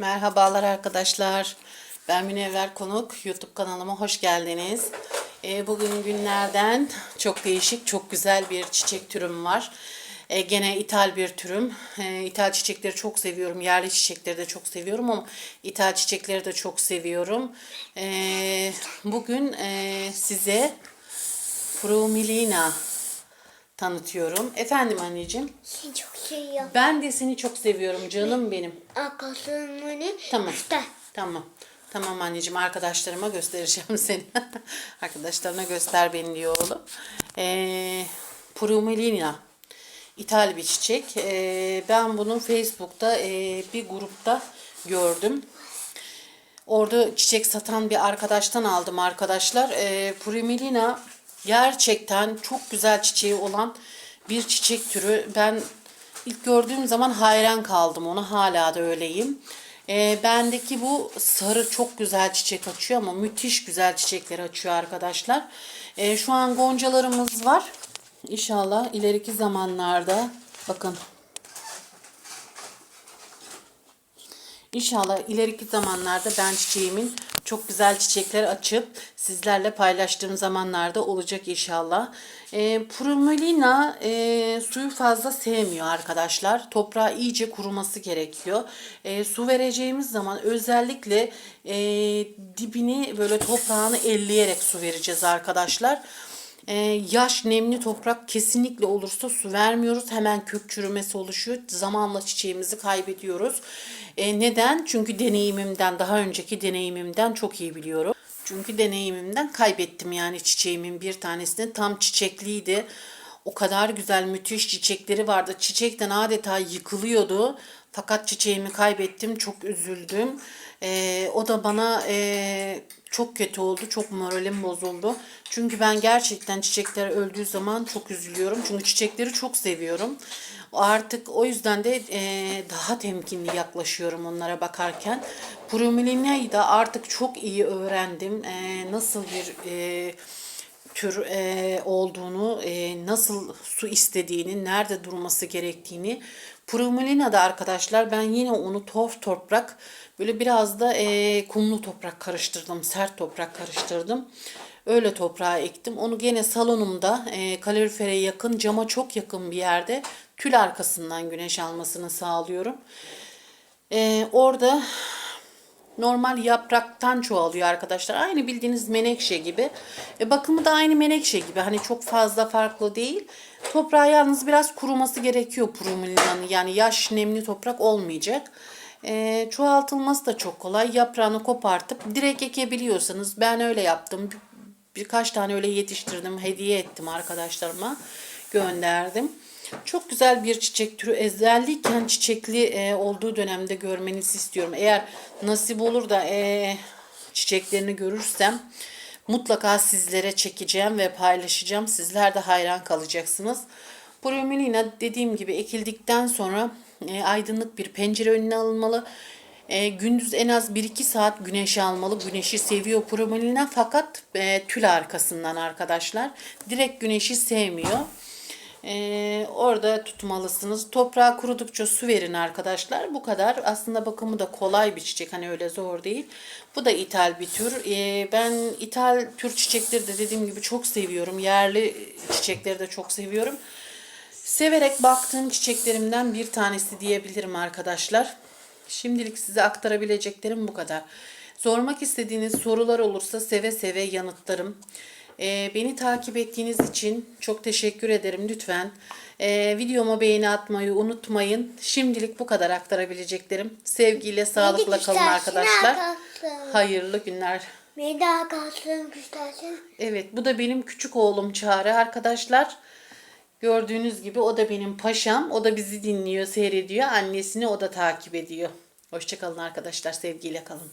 Merhabalar arkadaşlar. Ben Münevver Konuk. YouTube kanalıma hoş geldiniz. Ee, bugün günlerden çok değişik, çok güzel bir çiçek türüm var. Ee, gene ithal bir türüm. Ee, ithal çiçekleri çok seviyorum. Yerli çiçekleri de çok seviyorum ama ithal çiçekleri de çok seviyorum. Ee, bugün e, size Promilina tanıtıyorum. Efendim anneciğim. Çok seviyorum. Ben de seni çok seviyorum canım benim. Arkadaşlarımı Tamam. göster. Tamam. Tamam anneciğim arkadaşlarıma göstereceğim seni. Arkadaşlarına göster beni diyor oğlum. Ee, Prumelina. İthal bir çiçek. Ee, ben bunu Facebook'ta e, bir grupta gördüm. Orada çiçek satan bir arkadaştan aldım arkadaşlar. E, Prumelina gerçekten çok güzel çiçeği olan bir çiçek türü. Ben ilk gördüğüm zaman hayran kaldım ona. Hala da öyleyim. E, bendeki bu sarı çok güzel çiçek açıyor ama müthiş güzel çiçekler açıyor arkadaşlar. E, şu an goncalarımız var. İnşallah ileriki zamanlarda bakın İnşallah ileriki zamanlarda ben çiçeğimin çok güzel çiçekler açıp sizlerle paylaştığım zamanlarda olacak inşallah. E, Promolina e, suyu fazla sevmiyor arkadaşlar. Toprağı iyice kuruması gerekiyor. E, su vereceğimiz zaman özellikle e, dibini böyle toprağını elleyerek su vereceğiz arkadaşlar. Ee, yaş nemli toprak kesinlikle olursa su vermiyoruz. Hemen kök çürümesi oluşuyor. Zamanla çiçeğimizi kaybediyoruz. Ee, neden? Çünkü deneyimimden, daha önceki deneyimimden çok iyi biliyorum. Çünkü deneyimimden kaybettim yani çiçeğimin bir tanesini. Tam çiçekliydi. O kadar güzel müthiş çiçekleri vardı. Çiçekten adeta yıkılıyordu. Fakat çiçeğimi kaybettim. Çok üzüldüm. Ee, o da bana e, çok kötü oldu. Çok moralim bozuldu. Çünkü ben gerçekten çiçekler öldüğü zaman çok üzülüyorum. Çünkü çiçekleri çok seviyorum. Artık o yüzden de e, daha temkinli yaklaşıyorum onlara bakarken. Promilina'yı da artık çok iyi öğrendim. E, nasıl bir e, tür e, olduğunu, e, nasıl su istediğini, nerede durması gerektiğini. Promulina da arkadaşlar ben yine onu torf toprak böyle biraz da e, kumlu toprak karıştırdım, sert toprak karıştırdım. Öyle toprağa ektim. Onu gene salonumda e, kalorifere yakın, cama çok yakın bir yerde tül arkasından güneş almasını sağlıyorum. E, orada normal yapraktan çoğalıyor arkadaşlar. Aynı bildiğiniz menekşe gibi. E, bakımı da aynı menekşe gibi. Hani çok fazla farklı değil. Toprağı yalnız biraz kuruması gerekiyor purumulinanın. Yani yaş nemli toprak olmayacak. E, çoğaltılması da çok kolay. Yaprağını kopartıp direkt ekebiliyorsanız ben öyle yaptım. Bir, birkaç tane öyle yetiştirdim. Hediye ettim arkadaşlarıma. Gönderdim. Çok güzel bir çiçek türü. Özellikle çiçekli e, olduğu dönemde görmenizi istiyorum. Eğer nasip olur da e, çiçeklerini görürsem mutlaka sizlere çekeceğim ve paylaşacağım. Sizler de hayran kalacaksınız. Bromeliana dediğim gibi ekildikten sonra e, aydınlık bir pencere önüne alınmalı. E, gündüz en az 1-2 saat güneş almalı. Güneşi seviyor Promolina fakat e, tül arkasından arkadaşlar. Direkt güneşi sevmiyor. Ee, orada tutmalısınız. Toprağı kurudukça su verin arkadaşlar. Bu kadar. Aslında bakımı da kolay bir çiçek. Hani öyle zor değil. Bu da ithal bir tür. Ee, ben ithal tür çiçekleri de dediğim gibi çok seviyorum. Yerli çiçekleri de çok seviyorum. Severek baktığım çiçeklerimden bir tanesi diyebilirim arkadaşlar. Şimdilik size aktarabileceklerim bu kadar. Sormak istediğiniz sorular olursa seve seve yanıtlarım. Ee, beni takip ettiğiniz için çok teşekkür ederim lütfen. Ee, videoma beğeni atmayı unutmayın. Şimdilik bu kadar aktarabileceklerim. Sevgiyle, sağlıkla kalın arkadaşlar. Hayırlı günler. De arkadaşlarım göstersin. Evet bu da benim küçük oğlum Çağrı arkadaşlar. Gördüğünüz gibi o da benim paşam. O da bizi dinliyor, seyrediyor. Annesini o da takip ediyor. Hoşçakalın arkadaşlar. Sevgiyle kalın.